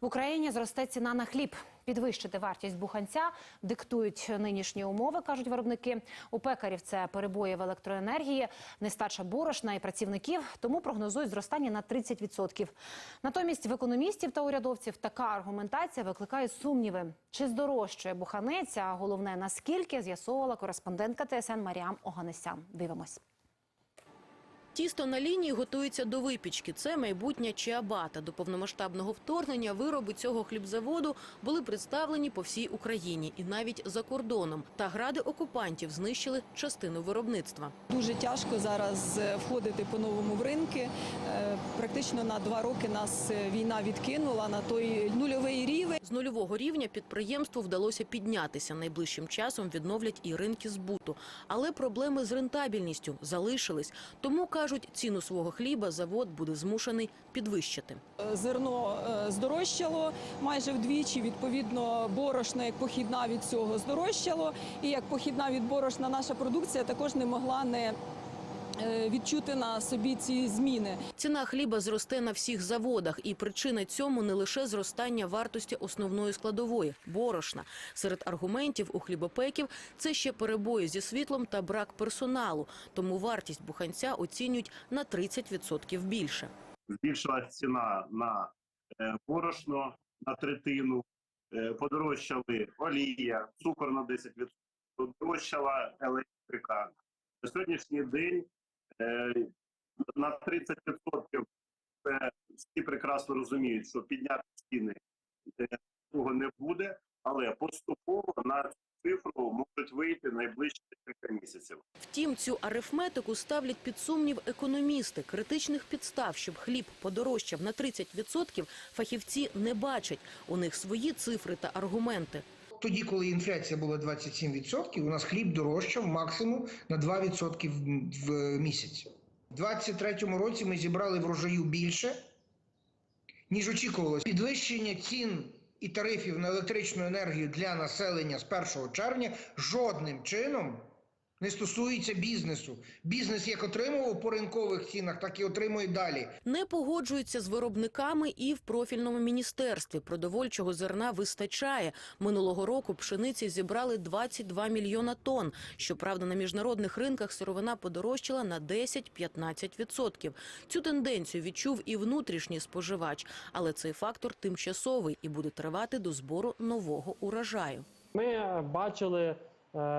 В Україні зросте ціна на хліб. Підвищити вартість буханця диктують нинішні умови, кажуть виробники. У пекарів це перебої в електроенергії, нестача борошна і працівників, тому прогнозують зростання на 30%. Натомість в економістів та урядовців така аргументація викликає сумніви. Чи здорожчує буханець, а головне наскільки з'ясовувала кореспондентка ТСН Маріам Оганесян. Дивимось. Тісто на лінії готується до випічки. Це майбутня чиабата. До повномасштабного вторгнення вироби цього хлібзаводу були представлені по всій Україні і навіть за кордоном. Та гради окупантів знищили частину виробництва. Дуже тяжко зараз е, входити по-новому в ринки. Е, Практично на два роки нас е, війна відкинула на той нульовий. З нульового рівня підприємству вдалося піднятися. Найближчим часом відновлять і ринки збуту. Але проблеми з рентабельністю залишились. Тому кажуть, ціну свого хліба завод буде змушений підвищити. Е, Зерно е, здорожчало майже вдвічі. Відповідно, борошно як похідна від цього здорожчало. І як похідна від борошна наша продукція також не могла не відчути на собі ці зміни. Ціна хліба зросте на всіх заводах, і причина цьому не лише зростання вартості основної складової борошна. Серед аргументів у хлібопеків це ще перебої зі світлом та брак персоналу. Тому вартість буханця оцінюють на 30% більше. збільшилась ціна на е, борошно на третину, е, подорожчали олія, цукор на 10%, подорожчала електрика. На сьогоднішній день е, на 30% це всі прекрасно розуміють, що підняти ціни е, цього не буде, але поступово на цифру можуть вийти найближчі кілька місяців. Втім, цю арифметику ставлять під сумнів економісти. Критичних підстав, щоб хліб подорожчав на 30%, фахівці не бачать. У них свої цифри та аргументи. Тоді, коли інфляція була 27%, у нас хліб дорожчав максимум на 2% в- місяць. У 2023 році ми зібрали врожаю більше, ніж очікувалося. Підвищення цін і тарифів на електричну енергію для населення з 1 червня жодним чином не стосується бізнесу. Бізнес як отримував по ринкових цінах, так і отримує далі. Не погоджуються з виробниками і в профільному міністерстві. Продовольчого зерна вистачає. Минулого року пшениці зібрали 22 мільйона тонн. Щоправда, на міжнародних ринках сировина подорожчала на 10-15%. Цю тенденцію відчув і внутрішній споживач, але цей фактор тимчасовий і буде тривати до збору нового урожаю. Ми е, бачили е,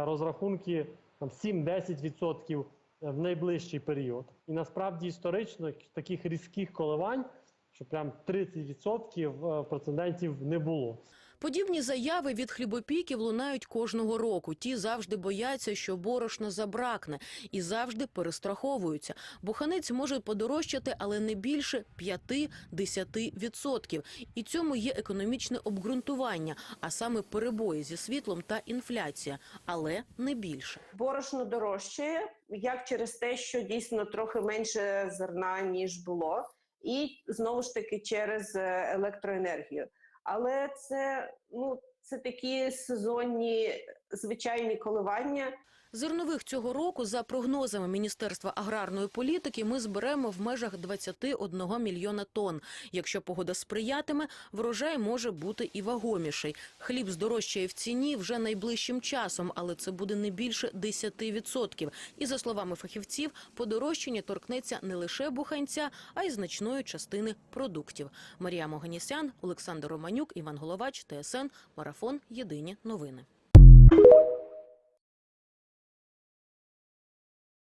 розрахунки 7-10% в найближчий період. І насправді історично таких різких коливань, що прям 30% прецедентів процентів не було. Подібні заяви від хлібопіків лунають кожного року. Ті завжди бояться, що борошна забракне, і завжди перестраховуються. Буханець може подорожчати, але не більше 5-10%. І цьому є економічне обґрунтування, а саме перебої зі світлом та інфляція, але не більше. борошно дорожчає, як через те, що дійсно трохи менше зерна ніж було, і знову ж таки через е, електроенергію. Але це ну це такі сезонні звичайні коливання. Зернових цього року, за прогнозами Міністерства аграрної політики, ми зберемо в межах 21 мільйона тонн. Якщо погода сприятиме, врожай може бути і вагоміший. Хліб здорожчає в ціні вже найближчим часом, але це буде не більше 10%. І за словами фахівців, подорожчання торкнеться не лише буханця, а й значної частини продуктів. Марія Моганісян, Олександр Романюк, Іван Головач, ТСН, Марафон. Єдині новини.